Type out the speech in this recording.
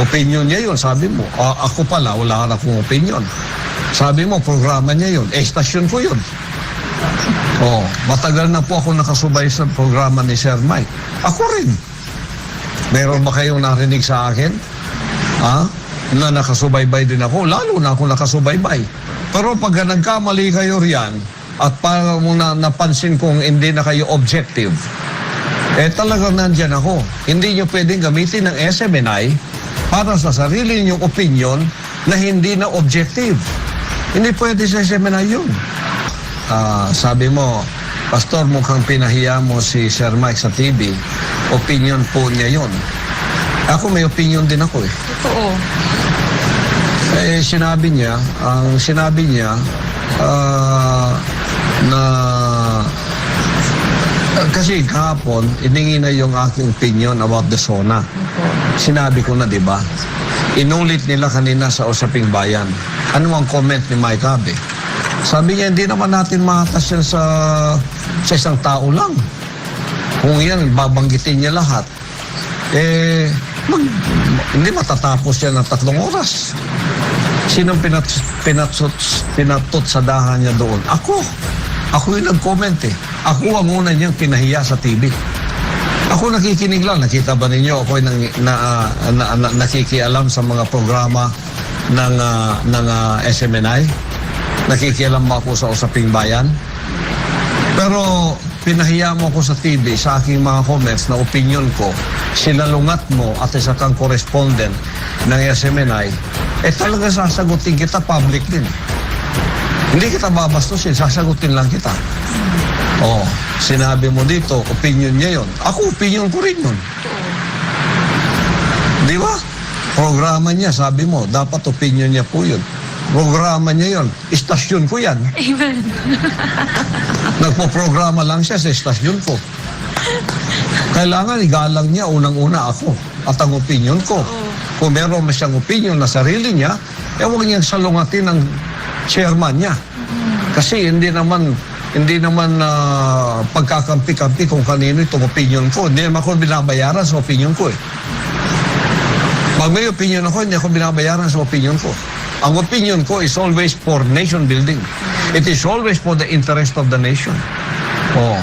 Opinion niya yun, sabi mo. "Ah, ako pala, wala na akong opinion. Sabi mo, programa niya yun. Eh, ko yun. Oh, matagal na po ako nakasubay sa programa ni Sir Mike. Ako rin. Meron ba kayong narinig sa akin? Ha? Na nakasubaybay din ako. Lalo na ako nakasubaybay. Pero pag nagkamali kayo riyan, at para mo na napansin kong hindi na kayo objective, eh talagang nandyan ako. Hindi nyo pwedeng gamitin ng SMNI para sa sarili ninyong opinion na hindi na objective. Hindi pwede sa SMNI yun. Ah, sabi mo, Pastor, mukhang pinahiya mo si Sir Mike sa TV. Opinion po niya yun. Ako may opinion din ako eh. Totoo. Eh, sinabi niya, ang sinabi niya, ah, na kasi kahapon, iningi na yung aking opinion about the SONA. Sinabi ko na, di ba? Inulit nila kanina sa Usaping Bayan. Ano ang comment ni Mike Abe? Sabi niya, hindi naman natin mahatas yan sa, sa isang tao lang. Kung yan, babanggitin niya lahat. Eh, mag, hindi matatapos yan ng tatlong oras. Sinong pinat, pinatsot, pinatot sa dahan niya doon? Ako. Ako yung nag-comment eh. Ako ang una niyang pinahiya sa TV. Ako nakikinig lang. Nakita ba ninyo ako nang, na, ah, na, na, nakikialam sa mga programa ng, ah, ng ah, SMNI? Nakikialam ba ako sa Usaping Bayan? Pero pinahiya mo ako sa TV sa aking mga comments na opinion ko, sinalungat mo at isa kang correspondent ng SMNI, eh talaga sasagutin kita public din. Hindi kita babastusin, sasagutin lang kita. Oh, sinabi mo dito, opinion niya yon. Ako, opinion ko rin yun. Di ba? Programa niya, sabi mo, dapat opinion niya po yun. Programa niya yon. Istasyon ko yan. Amen. Nagpo-programa lang siya sa estasyon ko. Kailangan igalang niya unang-una ako at ang opinion ko. Kung meron man siyang opinion na sarili niya, eh huwag niyang salungatin ng chairman niya. Kasi hindi naman hindi naman ah, pagkakampi-kampi kung kanino itong opinion ko. Hindi naman ako binabayaran sa opinion ko eh. Pag may opinion ako, hindi ako binabayaran sa opinion ko. Ang opinion ko is always for nation building. It is always for the interest of the nation. Oh.